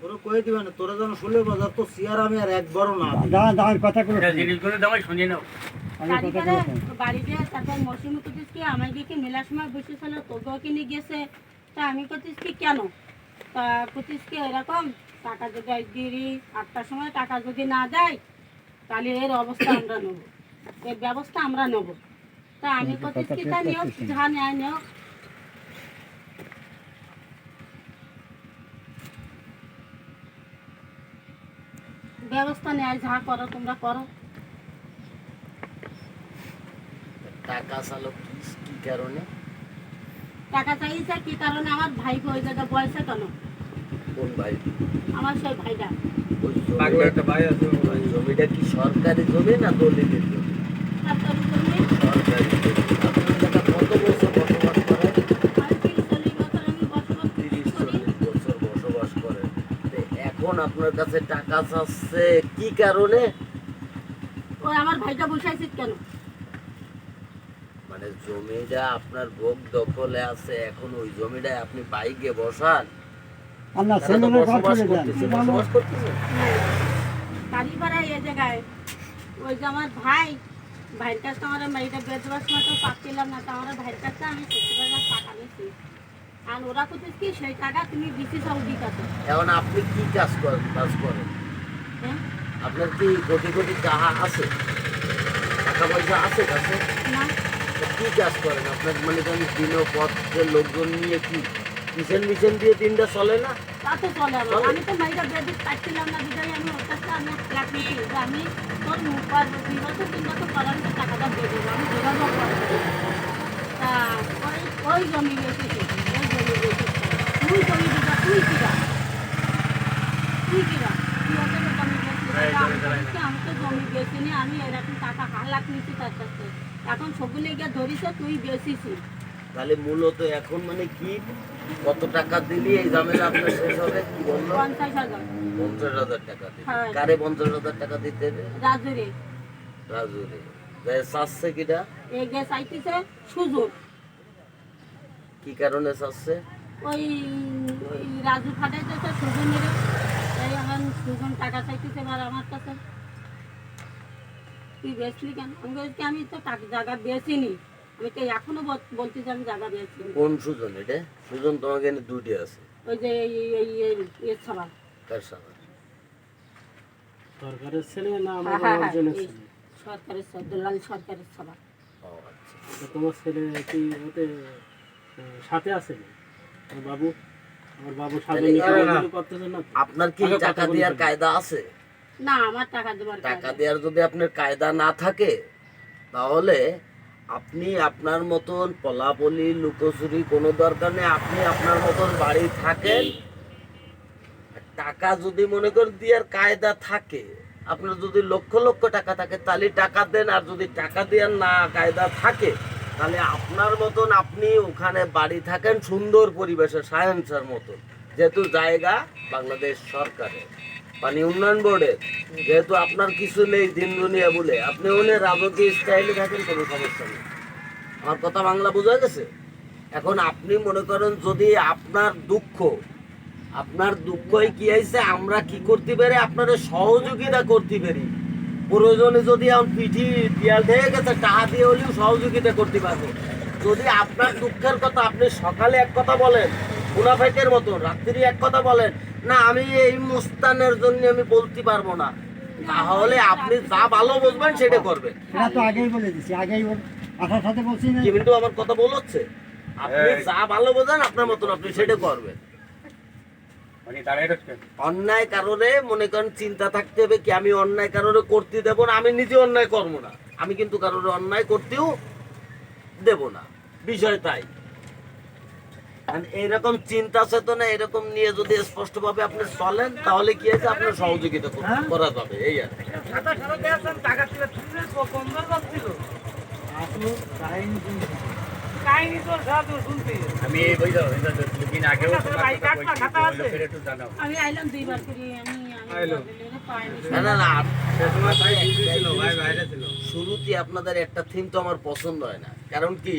তোরা কয়ে দিবে না তোরা যেন শুনলে বাজার তো আমি আর একবারও না দিই। দাঁড়ান দাঁড়ান কথা করে জিনিসগুলো দামাই শুনে নাও। আমি গাড়ি কথা করে করে বাড়ি দিয়ে তারপর মৌসুমি করছিস কি আমায় দেখে মেলার সময় বসেছিল তোকেও কিনে গেছে। তা আমি করছিস কি কেন? তা করছিস কি এরকম টাকা যদি দিই আটটার সময় টাকা যদি না দেয় তাহলে এর অবস্থা আমরা নেব। এর ব্যবস্থা আমরা নেব। তা আমি করছিস কি তা নিও যা নেয় নেও। ব্যবস্থা নেয় যা করো তোমরা করো। টাকা চালক কি- কারণে? টাকা চাইছে কি কারণে? আমার ভাই ওই জায়গায় বয়সে কেন? কোন ভাই? আমার সেই ভাইটা। ওই জমিটা কি সরকারি জমি না দলিলের জমি। সরকারি জমি আপনার টাকা কত বছর বসবাস করেন আর তিরিশ চল্লিশ বছর আমি বসবাস তিরিশ করি চল্লিশ বছর বসবাস করেন তো এখন আপনার কাছে টাকা চাচ্ছে? কি কারণে? ওই আমার ভাইটা বসাইছে কেন? মানে জমিটা আপনার ভোগ দখলে আছে এখন ওই জমিটা আপনি বাইকে বসান। ঘর করে দেন। বসবাস করতেছে। জায়গায়। ওই যে আমার ভাই ভাইয়ের কাছে আমার মেয়েটা বেদবাস মতো পাচ্ছিলাম না তো আমার ভাইয়ের কাছে আমি টাকা নিয়েছি আর ওরা করছিস কি সেই টাকা তুমি দিছি সৌদি কাছে এখন আপনি কি কাজ করেন কাজ করেন? হ্যাঁ? আপনার কি কোটি কোটি টাকা আছে? টাকা পয়সা আছে কাছে? কি কাজ করেন? আপনার মানে করেন দিন পথের লোকজন নিয়ে কি মিশন মিশন দিয়ে দিনটা চলে না? তা তো চলে। আমি তো মেয়েটা বেদিক পাচ্ছিলাম না বিদায় আমি ওর কাছে আমি ফ্ল্যাট নিয়েছি আমি তোর মুখ আর দুই বছর তিন বছর পর আমি টাকাটা দিয়ে দেবো আমি যোগাযোগ করব তা ওই ওই জমি বেশিছে ওই জমি বেশিছে তুই জমি দিবা তুই কিরা তুই কিরা তুই ওকে তো জমি বেশি আমি বলছি, আমি তো জমি বেশিনি আমি এরকম টাকা হালাক নিচ্ছি তার কাছে এখন সবগুলো গিয়ে ধরিছে তুই বেশিছিস তাহলে মূলত এখন মানে কি? কত টাকা দিলি? এই ঝামেলা আপনার শেষ হবে? কি বলল? পঞ্চাশ হাজার পঞ্চাশ হাজার টাকা হ্যাঁ। কারে পঞ্চাশ হাজার টাকা দিতে হবে? রাজুরে। রাজুরে। চাচ্ছে কিটা? এই গ্যাস চাইতেছে সুযোগ কি কারণে চাচ্ছে ওই ওই রাজু ফাটাইতেছে সুজনের এই এখন সুজন টাকা চাইতেছে এবার আমার কাছে। তুই বেচলি কেন? আমি বলছি আমি তো জায়গা বেচিনি। আমি তো এখনও বল- বলতেছি আমি জায়গা বেচিনি। কোন সুজন এটা? সুজন তোমাকে এনে দুটি আছে। ওই যে এই এই এই সাথে সরকারের ছেলে না হ্যাঁ, আমার হ্যাঁ, হ্যাঁ, অর্জনের ছেলে? সরকারের সব সরকারের ও আচ্ছা। তোমার ছেলে কি ওতে সাথে আছে? বাবু? আপনার কি টাকা দেওয়ার কায়দা আছে? না আমার টাকা দেওয়ার টাকা দেওয়ার যদি আপনার কায়দা না থাকে তাহলে আপনি আপনার মতন পলাপলি লুকোচুরি কোনো দরকার নেই। আপনি আপনার মতন বাড়ি থাকেন। টাকা যদি মনে করেন দেওয়ার কায়দা থাকে আপনার যদি লক্ষ লক্ষ টাকা থাকে তাহলে টাকা দেন। আর যদি টাকা দেওয়ার না কায়দা থাকে তাহলে আপনার মতন আপনি ওখানে বাড়ি থাকেন সুন্দর পরিবেশে সায়েন্সের মতন। যেহেতু জায়গা বাংলাদেশ সরকারের পানি উন্নয়ন বোর্ডের। যেহেতু আপনার কিছু নেই দিন দুনিয়া বলে, আপনি উনি রাজকীয় স্টাইলে থাকেন, কোনো সমস্যা নেই। আমার কথা বাংলা বোঝা গেছে? এখন আপনি মনে করেন যদি আপনার দুঃখ, আপনার দুঃখই কি হয়েছে আমরা কি করতে পারি আপনার সহযোগিতা করতে পারি? প্রয়োজনে যদি এখন পিঠি পিয়াল হয়ে গেছে টাকা দিয়ে হলেও সহযোগিতা করতে পারব। যদি আপনার দুঃখের কথা আপনি সকালে এক কথা বলেন মুনাফেকের মতো রাত্রি এক কথা বলেন না আমি এই মুস্তানের জন্য আমি বলতে পারব না। তাহলে আপনি যা ভালো বুঝবেন সেটা করবেন। সেটা তো আগেই বলে দিছি আগেই আঠার সাথে বলছি না। কিন্তু আমার কথা বলছে আপনি যা ভালো বোঝেন আপনার মতন আপনি সেটা করবেন। অন্যায় কারণে মনে করেন চিন্তা থাকতে হবে কি আমি অন্যায় কারণে করতে দেবো না আমি নিজে অন্যায় করব না। আমি কিন্তু কারোর অন্যায় করতেও দেব না। বিষয় তাই। আর এইরকম চিন্তা চেতনা এরকম নিয়ে যদি স্পষ্টভাবে আপনি চলেন তাহলে কি আছে আপনার সহযোগিতা কর- করা যাবে এই আর আমি দুদিন আগেও আমি আইলাম দুইবার করে না না শুরুতে আপনাদের একটা থিম তো আমার পছন্দ হয় না। কারণ কি?